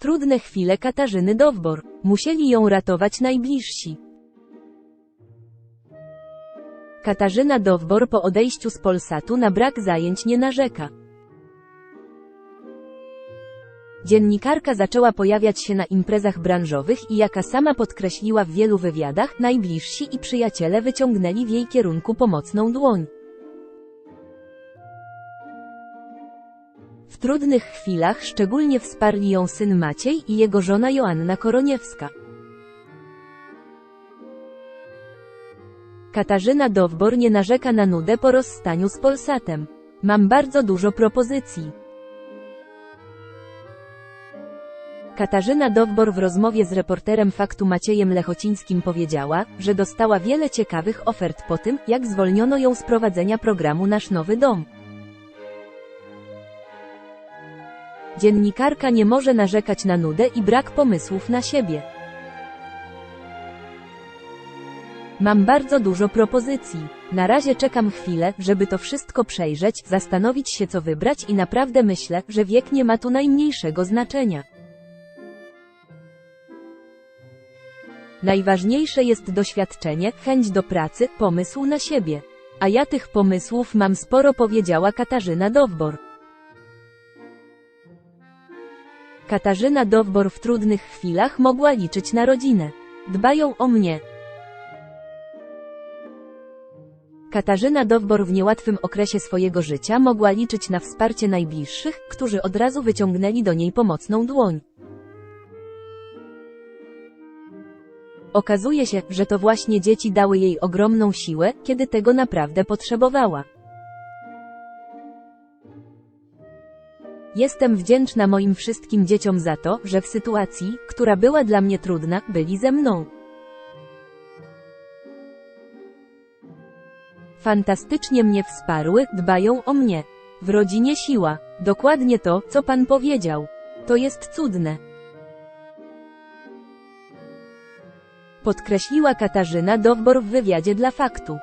Trudne chwile Katarzyny Dowbor. Musieli ją ratować najbliżsi. Katarzyna Dowbor po odejściu z Polsatu na brak zajęć nie narzeka. Dziennikarka zaczęła pojawiać się na imprezach branżowych i jaka sama podkreśliła w wielu wywiadach, najbliżsi i przyjaciele wyciągnęli w jej kierunku pomocną dłoń. W trudnych chwilach szczególnie wsparli ją syn Maciej i jego żona Joanna Koroniewska. Katarzyna Dowbor nie narzeka na nudę po rozstaniu z Polsatem. Mam bardzo dużo propozycji. Katarzyna Dowbor w rozmowie z reporterem faktu Maciejem Lechocińskim powiedziała, że dostała wiele ciekawych ofert po tym, jak zwolniono ją z prowadzenia programu Nasz Nowy Dom. Dziennikarka nie może narzekać na nudę i brak pomysłów na siebie. Mam bardzo dużo propozycji. Na razie czekam chwilę, żeby to wszystko przejrzeć, zastanowić się co wybrać i naprawdę myślę, że wiek nie ma tu najmniejszego znaczenia. Najważniejsze jest doświadczenie, chęć do pracy, pomysł na siebie. A ja tych pomysłów mam sporo powiedziała Katarzyna Dowbor. Katarzyna Dowbor w trudnych chwilach mogła liczyć na rodzinę. Dbają o mnie. Katarzyna Dowbor w niełatwym okresie swojego życia mogła liczyć na wsparcie najbliższych, którzy od razu wyciągnęli do niej pomocną dłoń. Okazuje się, że to właśnie dzieci dały jej ogromną siłę, kiedy tego naprawdę potrzebowała. Jestem wdzięczna moim wszystkim dzieciom za to, że w sytuacji, która była dla mnie trudna, byli ze mną. Fantastycznie mnie wsparły, dbają o mnie. W rodzinie siła. Dokładnie to, co pan powiedział. To jest cudne. Podkreśliła Katarzyna Dowbor w wywiadzie dla faktu.